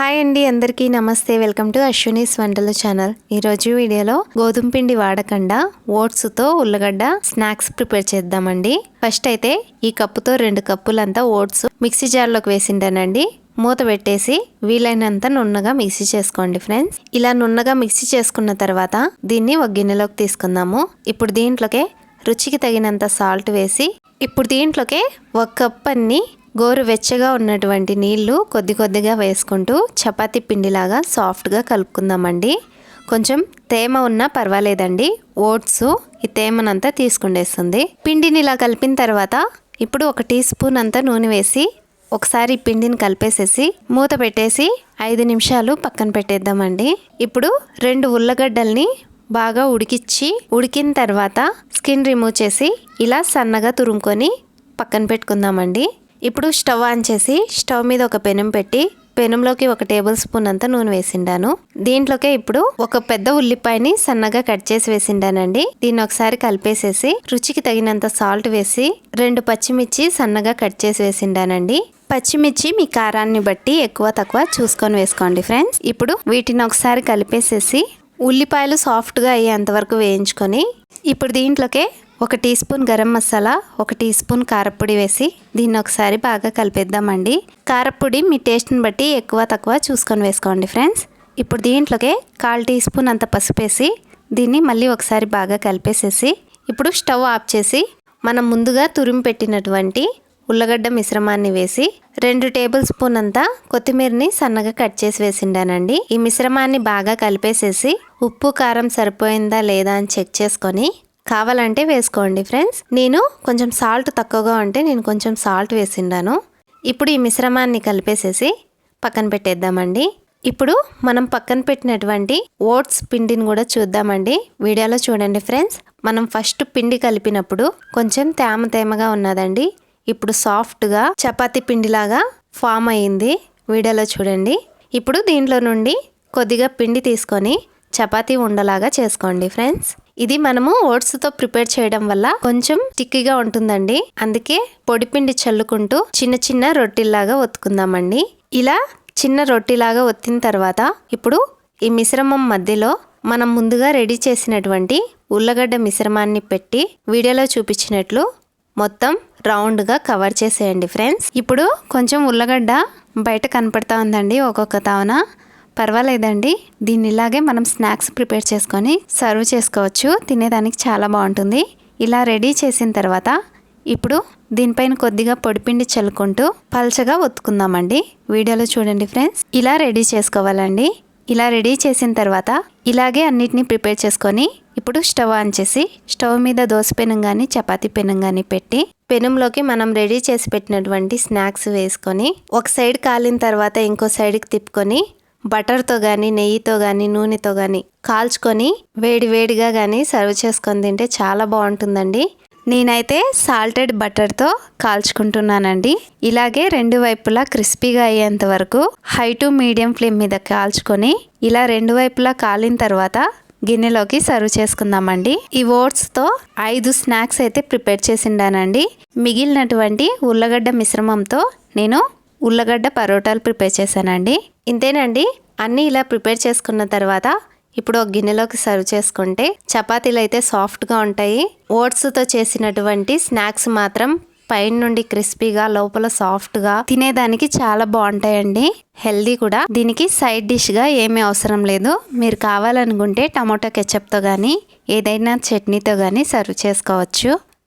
Hi అండి అందరికీ నమస్తే. వెల్కమ్ టు అశ్వినీస్ వంటల ఛానల్. ఈరోజు వీడియోలో గోధుమ పిండి వాడకుండా ఓట్స్తో ఉల్లగడ్డ స్నాక్స్ ప్రిపేర్ చేద్దామండి. ఫస్ట్ అయితే ఈ కప్పుతో రెండు కప్పులంతా ఓట్స్ మిక్సీ జార్లోకి వేసిండానండి మూత పెట్టేసి వీలైనంత నున్నగా మిక్సీ చేసుకోండి ఫ్రెండ్స్. ఇలా నున్నగా మిక్సీ చేసుకున్న తర్వాత దీన్ని ఒక గిన్నెలోకి తీసుకుందాము. ఇప్పుడు దీంట్లోకే రుచికి తగినంత సాల్ట్ వేసి ఇప్పుడు దీంట్లోకే ఒక కప్ అన్ని గోరు వెచ్చగా ఉన్నటువంటి నీళ్ళు కొద్ది కొద్దిగా వేసుకుంటూ చపాతీ పిండిలాగా సాఫ్ట్గా కలుపుకుందామండి. కొంచెం తేమ ఉన్నా పర్వాలేదండి. ఓట్స్ ఈ తేమనంతా తీసుకుండేస్తుంది. పిండిని ఇలా కలిపిన తర్వాత ఇప్పుడు ఒక టీ స్పూన్ అంతా నూనె వేసి ఒకసారి పిండిని కలిపేసేసి మూత పెట్టేసి ఐదు నిమిషాలు పక్కన పెట్టేద్దామండి. ఇప్పుడు రెండు ఉల్లగడ్డల్ని బాగా ఉడికిచ్చి ఉడికిన తర్వాత స్కిన్ రిమూవ్ చేసి ఇలా సన్నగా తురుముకొని పక్కన పెట్టుకుందామండి. ఇప్పుడు స్టవ్ ఆన్ చేసి స్టవ్ మీద ఒక పెనం పెట్టి పెనంలోకి ఒక టేబుల్ స్పూన్ అంతా నూనె వేసిండాను. దీంట్లోకే ఇప్పుడు ఒక పెద్ద ఉల్లిపాయని సన్నగా కట్ చేసి వేసిండానండి. దీన్ని ఒకసారి కలిపేసేసి రుచికి తగినంత సాల్ట్ వేసి రెండు పచ్చిమిర్చి సన్నగా కట్ చేసి వేసిండానండి. పచ్చిమిర్చి మీ కారాన్ని బట్టి ఎక్కువ తక్కువ చూసుకొని వేసుకోండి ఫ్రెండ్స్. ఇప్పుడు వీటిని ఒకసారి కలిపేసేసి ఉల్లిపాయలు సాఫ్ట్గా అయ్యేంత వరకు వేయించుకొని ఇప్పుడు దీంట్లోకే ఒక టీ స్పూన్ గరం మసాలా ఒక టీ స్పూన్ కారపొడి వేసి దీన్ని ఒకసారి బాగా కలిపేద్దామండి. కారపొడి మీ టేస్ట్ని బట్టి ఎక్కువ తక్కువ చూసుకొని వేసుకోండి ఫ్రెండ్స్. ఇప్పుడు దీంట్లోకే కాల్ టీ స్పూన్ అంత పసుపేసి దీన్ని మళ్ళీ ఒకసారి బాగా కలిపేసేసి ఇప్పుడు స్టవ్ ఆఫ్ చేసి మనం ముందుగా తురిమి పెట్టినటువంటి ఉల్లగడ్డ మిశ్రమాన్ని వేసి రెండు టేబుల్ స్పూన్ అంతా కొత్తిమీరని సన్నగా కట్ చేసి వేసిండానండి. ఈ మిశ్రమాన్ని బాగా కలిపేసేసి ఉప్పు కారం సరిపోయిందా లేదా అని చెక్ చేసుకొని కావాలంటే వేసుకోండి ఫ్రెండ్స్. నేను కొంచెం సాల్ట్ తక్కువగా ఉంటే నేను కొంచెం సాల్ట్ వేసిండాను. ఇప్పుడు ఈ మిశ్రమాన్ని కలిపేసేసి పక్కన పెట్టేద్దామండి. ఇప్పుడు మనం పక్కన పెట్టినటువంటి ఓట్స్ పిండిని కూడా చూద్దామండి. వీడియోలో చూడండి ఫ్రెండ్స్. మనం ఫస్ట్ పిండి కలిపినప్పుడు కొంచెం తేమ తేమగా ఉన్నదండి. ఇప్పుడు సాఫ్ట్గా చపాతీ పిండిలాగా ఫామ్ అయ్యింది వీడియోలో చూడండి. ఇప్పుడు దీంట్లో నుండి కొద్దిగా పిండి తీసుకొని చపాతీ ఉండలాగా చేసుకోండి ఫ్రెండ్స్. ఇది మనము ఓట్స్తో ప్రిపేర్ చేయడం వల్ల కొంచెం టిక్కిగా ఉంటుందండి. అందుకే పొడిపిండి చల్లుకుంటూ చిన్న చిన్న రొట్టెల్లాగా ఒత్తుకుందామండి. ఇలా చిన్న రొట్టెలాగా ఒత్తిన తర్వాత ఇప్పుడు ఈ మిశ్రమం మధ్యలో మనం ముందుగా రెడీ చేసినటువంటి ఉల్లగడ్డ మిశ్రమాన్ని పెట్టి వీడియోలో చూపించినట్లు మొత్తం రౌండ్గా కవర్ చేసేయండి ఫ్రెండ్స్. ఇప్పుడు కొంచెం ఉల్లగడ్డ బయట కనపడతా ఉందండి ఒక్కొక్క తావన. పర్వాలేదండి. దీన్ని ఇలాగే మనం స్నాక్స్ ప్రిపేర్ చేసుకొని సర్వ్ చేసుకోవచ్చు. తినేదానికి చాలా బాగుంటుంది. ఇలా రెడీ చేసిన తర్వాత ఇప్పుడు దీనిపైన కొద్దిగా పొడిపిండి చల్లుకుంటూ పల్చగా ఒత్తుకుందామండి. వీడియోలో చూడండి ఫ్రెండ్స్. ఇలా రెడీ చేసుకోవాలండి. ఇలా రెడీ చేసిన తర్వాత ఇలాగే అన్నిటినీ ప్రిపేర్ చేసుకొని ఇప్పుడు స్టవ్ ఆన్ చేసి స్టవ్ మీద దోశ పెనం కానీ చపాతి పెనం కానీ పెట్టి పెనంలోకి మనం రెడీ చేసి పెట్టినటువంటి స్నాక్స్ వేసుకొని ఒక సైడ్ కాలిన తర్వాత ఇంకో సైడ్కి తిప్పుకొని బటర్తో కానీ నెయ్యితో కానీ నూనెతో కానీ కాల్చుకొని వేడి వేడిగా కానీ సర్వ్ చేసుకొని తింటే చాలా బాగుంటుందండి. నేనైతే సాల్టెడ్ బటర్తో కాల్చుకుంటున్నానండి. ఇలాగే రెండు వైపులా క్రిస్పీగా అయ్యేంత వరకు హై టు మీడియం ఫ్లేమ్ మీద కాల్చుకొని ఇలా రెండు వైపులా కాలిన తర్వాత గిన్నెలోకి సర్వ్ చేసుకుందామండి. ఈ ఓట్స్తో ఐదు స్నాక్స్ అయితే ప్రిపేర్ చేసిండానండి. మిగిలినటువంటి ఉల్లగడ్డ మిశ్రమంతో నేను ఉల్లగడ్డ పరోటాలు ప్రిపేర్ చేశానండి. ఇంతేనండి అన్నీ ఇలా ప్రిపేర్ చేసుకున్న తర్వాత ఇప్పుడు ఒక గిన్నెలోకి సర్వ్ చేసుకుంటే చపాతీలు అయితే సాఫ్ట్గా ఉంటాయి. ఓట్స్తో చేసినటువంటి స్నాక్స్ మాత్రం పైన నుండి క్రిస్పీగా లోపల సాఫ్ట్గా తినేదానికి చాలా బాగుంటాయండి. హెల్దీ కూడా. దీనికి సైడ్ డిష్గా ఏమీ అవసరం లేదు. మీరు కావాలనుకుంటే టమాటో కెచప్తో కానీ ఏదైనా చట్నీతో కానీ సర్వ్ చేసుకోవచ్చు.